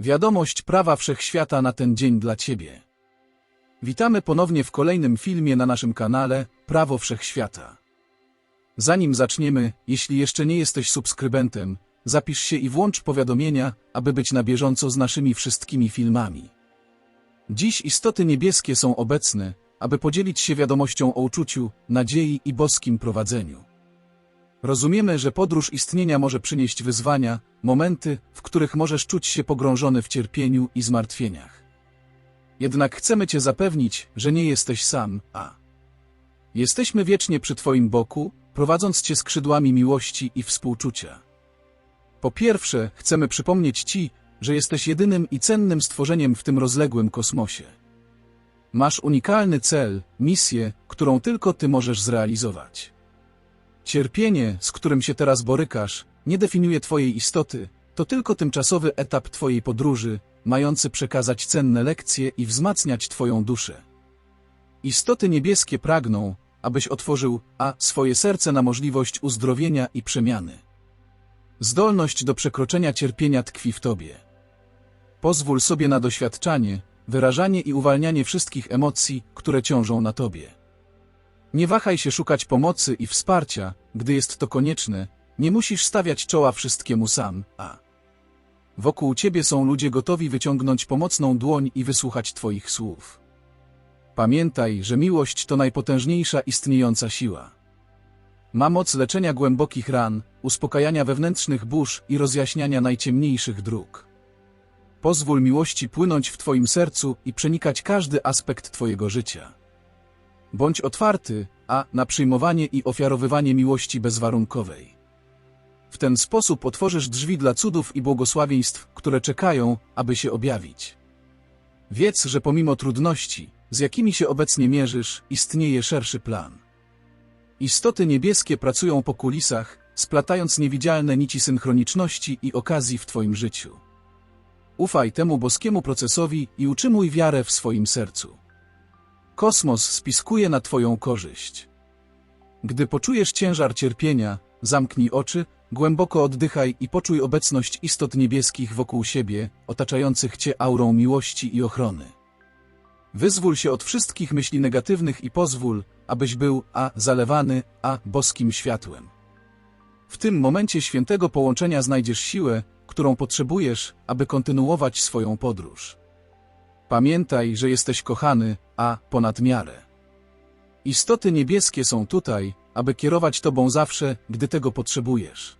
Wiadomość prawa wszechświata na ten dzień dla Ciebie. Witamy ponownie w kolejnym filmie na naszym kanale Prawo Wszechświata. Zanim zaczniemy, jeśli jeszcze nie jesteś subskrybentem, zapisz się i włącz powiadomienia, aby być na bieżąco z naszymi wszystkimi filmami. Dziś istoty niebieskie są obecne, aby podzielić się wiadomością o uczuciu, nadziei i boskim prowadzeniu. Rozumiemy, że podróż istnienia może przynieść wyzwania, momenty, w których możesz czuć się pogrążony w cierpieniu i zmartwieniach. Jednak chcemy Cię zapewnić, że nie jesteś sam, a jesteśmy wiecznie przy Twoim boku, prowadząc Cię skrzydłami miłości i współczucia. Po pierwsze, chcemy przypomnieć Ci, że jesteś jedynym i cennym stworzeniem w tym rozległym kosmosie. Masz unikalny cel, misję, którą tylko Ty możesz zrealizować. Cierpienie, z którym się teraz borykasz, nie definiuje Twojej istoty, to tylko tymczasowy etap Twojej podróży, mający przekazać cenne lekcje i wzmacniać Twoją duszę. Istoty niebieskie pragną, abyś otworzył a swoje serce na możliwość uzdrowienia i przemiany. Zdolność do przekroczenia cierpienia tkwi w Tobie. Pozwól sobie na doświadczanie, wyrażanie i uwalnianie wszystkich emocji, które ciążą na Tobie. Nie wahaj się szukać pomocy i wsparcia, gdy jest to konieczne, nie musisz stawiać czoła wszystkiemu sam, a wokół ciebie są ludzie gotowi wyciągnąć pomocną dłoń i wysłuchać twoich słów. Pamiętaj, że miłość to najpotężniejsza istniejąca siła. Ma moc leczenia głębokich ran, uspokajania wewnętrznych burz i rozjaśniania najciemniejszych dróg. Pozwól miłości płynąć w twoim sercu i przenikać każdy aspekt twojego życia. Bądź otwarty, a na przyjmowanie i ofiarowywanie miłości bezwarunkowej. W ten sposób otworzysz drzwi dla cudów i błogosławieństw, które czekają, aby się objawić. Wiedz, że pomimo trudności, z jakimi się obecnie mierzysz, istnieje szerszy plan. Istoty niebieskie pracują po kulisach, splatając niewidzialne nici synchroniczności i okazji w Twoim życiu. Ufaj temu boskiemu procesowi i utrzymuj wiarę w swoim sercu. Kosmos spiskuje na Twoją korzyść. Gdy poczujesz ciężar cierpienia, zamknij oczy, głęboko oddychaj i poczuj obecność istot niebieskich wokół siebie, otaczających Cię aurą miłości i ochrony. Wyzwól się od wszystkich myśli negatywnych i pozwól, abyś był a zalewany, a boskim światłem. W tym momencie świętego połączenia znajdziesz siłę, którą potrzebujesz, aby kontynuować swoją podróż. Pamiętaj, że jesteś kochany, a ponad miarę. Istoty niebieskie są tutaj, aby kierować Tobą zawsze, gdy tego potrzebujesz.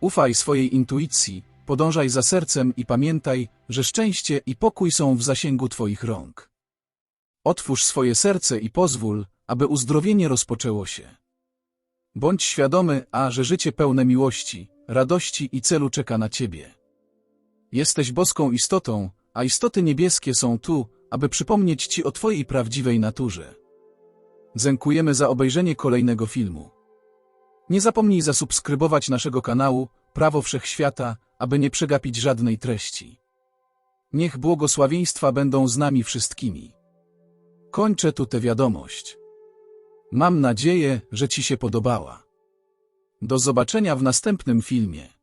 Ufaj swojej intuicji, podążaj za sercem i pamiętaj, że szczęście i pokój są w zasięgu Twoich rąk. Otwórz swoje serce i pozwól, aby uzdrowienie rozpoczęło się. Bądź świadomy, a że życie pełne miłości, radości i celu czeka na Ciebie. Jesteś boską istotą, a istoty niebieskie są tu, aby przypomnieć Ci o Twojej prawdziwej naturze. Dziękujemy za obejrzenie kolejnego filmu. Nie zapomnij zasubskrybować naszego kanału Prawo Wszechświata, aby nie przegapić żadnej treści. Niech błogosławieństwa będą z nami wszystkimi. Kończę tu tę wiadomość. Mam nadzieję, że Ci się podobała. Do zobaczenia w następnym filmie.